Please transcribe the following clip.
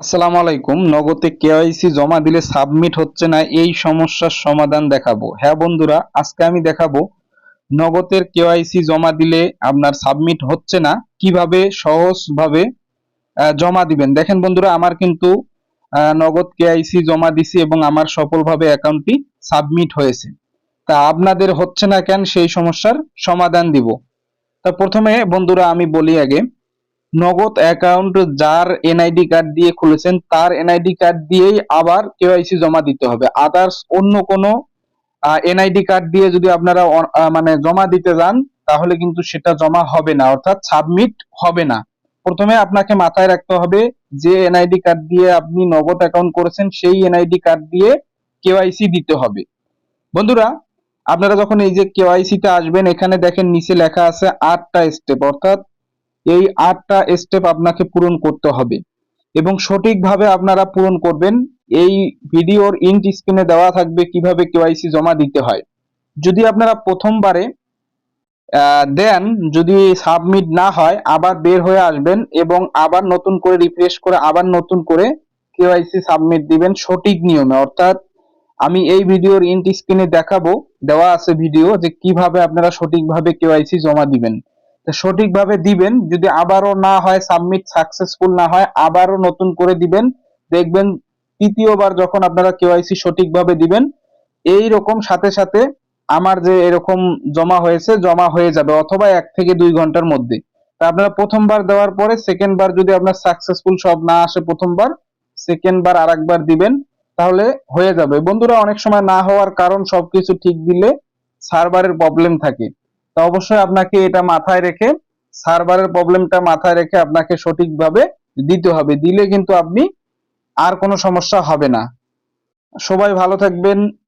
আসসালামু আলাইকুম। নগদে কেওয়াইসি জমা দিলে সাবমিট হচ্ছে না, এই সমস্যার সমাধান দেখাবো। হ্যাঁ বন্ধুরা, আজকে আমি দেখাবো নগদের কেওয়াইসি জমা দিলে আপনার সাবমিট হচ্ছে না, কীভাবে সহজভাবে জমা দিবেন। দেখেন বন্ধুরা, আমার কিন্তু নগদ কেআইসি জমা দিছি এবং আমার সফলভাবে অ্যাকাউন্টটি সাবমিট হয়েছে। তা আপনাদের হচ্ছে না কেন সেই সমস্যার সমাধান দিব। তা প্রথমে বন্ধুরা আমি বলি আগে নগদ অ্যাকাউন্ট যার এনআইডি কার্ড দিয়ে খুলেছেন, তার এনআইডি কার্ড দিয়েই আবার কেওয়াইসি জমা দিতে হবে। আদার্স অন্য কোনো এনআইডি কার্ড দিয়ে যদি আপনারা মানে জমা দিতে যান, তাহলে কিন্তু সেটা জমা হবে না, অর্থাৎ সাবমিট হবে না। প্রথমে আপনাকে মাথায় রাখতে হবে যে এনআইডি কার্ড দিয়ে আপনি নগদ অ্যাকাউন্ট করেছেন, সেই এনআইডি কার্ড দিয়ে কেওয়াইসি দিতে হবে। বন্ধুরা, আপনারা যখন এই যে কেওয়াইসি তে আসবেন, এখানে দেখেন নিচে লেখা আছে আটটা স্টেপ অর্থাৎ এই আটটা স্টেপ আপনাকে পূরণ করতে হবে। এবং সঠিকভাবে আপনারা পূরণ করবেন, এই ভিডিওর ইন্ট স্ক্রিনে দেওয়া থাকবে কীভাবে কেওয়াইসি জমা দিতে হয়। যদি আপনারা প্রথমবারে দেন, যদি সাবমিট না হয়, আবার বের হয়ে আসবেন এবং আবার নতুন করে রিফ্রেশ করে আবার নতুন করে কেওয়াইসি সাবমিট দিবেন সঠিক নিয়মে। অর্থাৎ, আমি এই ভিডিওর ইন্ট স্ক্রিনে দেখাবো, দেওয়া আছে ভিডিও যে কীভাবে আপনারা সঠিকভাবে কেওয়াইসি জমা দিবেন। সঠিকভাবে দিবেন। যদি আবারও না হয় সাবমিট সাকসেসফুল না হয়, আবারও নতুন করে দিবেন। দেখবেন তৃতীয়বার যখন আপনারা কেওয়াইসি সঠিকভাবে দিবেন, এই রকম সাথে সাথে আমার যে এরকম জমা হয়েছে, জমা হয়ে যাবে অথবা এক থেকে দুই ঘণ্টার মধ্যে। তা আপনারা প্রথমবার দেওয়ার পরে সেকেন্ড বার যদি আপনার সাকসেসফুল সব না আসে প্রথমবার সেকেন্ড বার আর একবার দিবেন, তাহলে হয়ে যাবে। বন্ধুরা, অনেক সময় না হওয়ার কারণ সবকিছু ঠিক দিলে সার্ভারের প্রবলেম থাকে। তা অবশ্যই আপনাকে এটা মাথায় রেখে সার্ভারের প্রবলেমটা মাথায় রেখে আপনাকে সঠিকভাবে দিতে হবে। দিলে কিন্তু আপনি আর কোনো সমস্যা হবে না। সবাই ভালো থাকবেন।